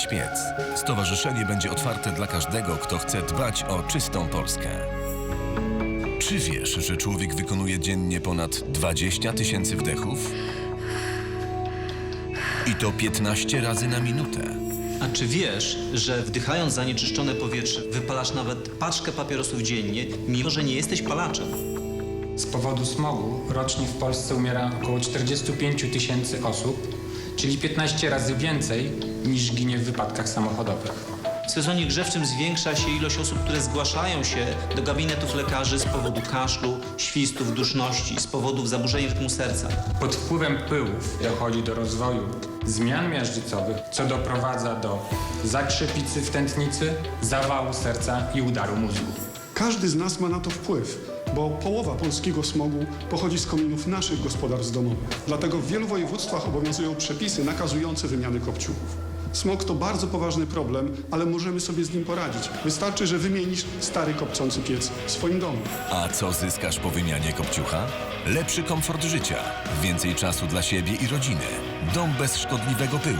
naprawić piec. Stowarzyszenie będzie otwarte dla każdego, kto chce dbać o czystą Polskę. Czy wiesz, że człowiek wykonuje dziennie ponad 20 tysięcy wdechów? I to 15 razy na minutę. A czy wiesz, że wdychając zanieczyszczone powietrze wypalasz nawet paczkę papierosów dziennie, mimo że nie jesteś palaczem? Z powodu smogu rocznie w Polsce umiera około 45 tysięcy osób, czyli 15 razy więcej niż ginie w wypadkach samochodowych. W sezonie grzewczym zwiększa się ilość osób, które zgłaszają się do gabinetów lekarzy z powodu kaszlu, świstów, duszności, z powodów zaburzeń rytmu serca. Pod wpływem pyłów dochodzi do rozwoju zmian miażdżycowych, co doprowadza do zakrzepicy w tętnicy, zawału serca i udaru mózgu. Każdy z nas ma na to wpływ, bo połowa polskiego smogu pochodzi z kominów naszych gospodarstw domowych. Dlatego w wielu województwach obowiązują przepisy nakazujące wymiany kopciuchów. Smog to bardzo poważny problem, ale możemy sobie z nim poradzić. Wystarczy, że wymienisz stary kopcący piec w swoim domu. A co zyskasz po wymianie kopciucha? Lepszy komfort życia, więcej czasu dla siebie i rodziny, dom bez szkodliwego pyłu,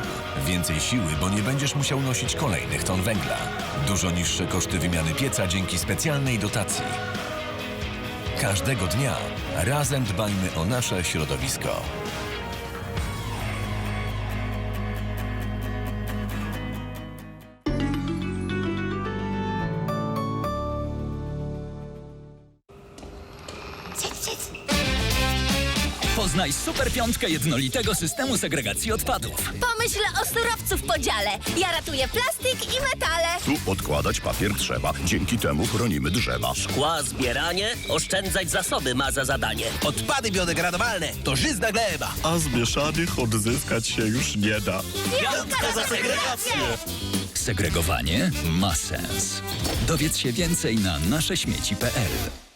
więcej siły, bo nie będziesz musiał nosić kolejnych ton węgla, dużo niższe koszty wymiany pieca dzięki specjalnej dotacji. Każdego dnia razem dbajmy o nasze środowisko. Poznaj super piątkę jednolitego systemu segregacji odpadów. Pomyśl o surowcu w podziale. Ja ratuję plastik i metale. Tu odkładać papier trzeba. Dzięki temu chronimy drzewa. Szkła zbieranie, oszczędzać zasoby ma za zadanie. Odpady biodegradowalne to żyzna gleba. A z mieszanych odzyskać się już nie da. Piątka za segregację! Segregowanie ma sens. Dowiedz się więcej na nasześmieci.pl.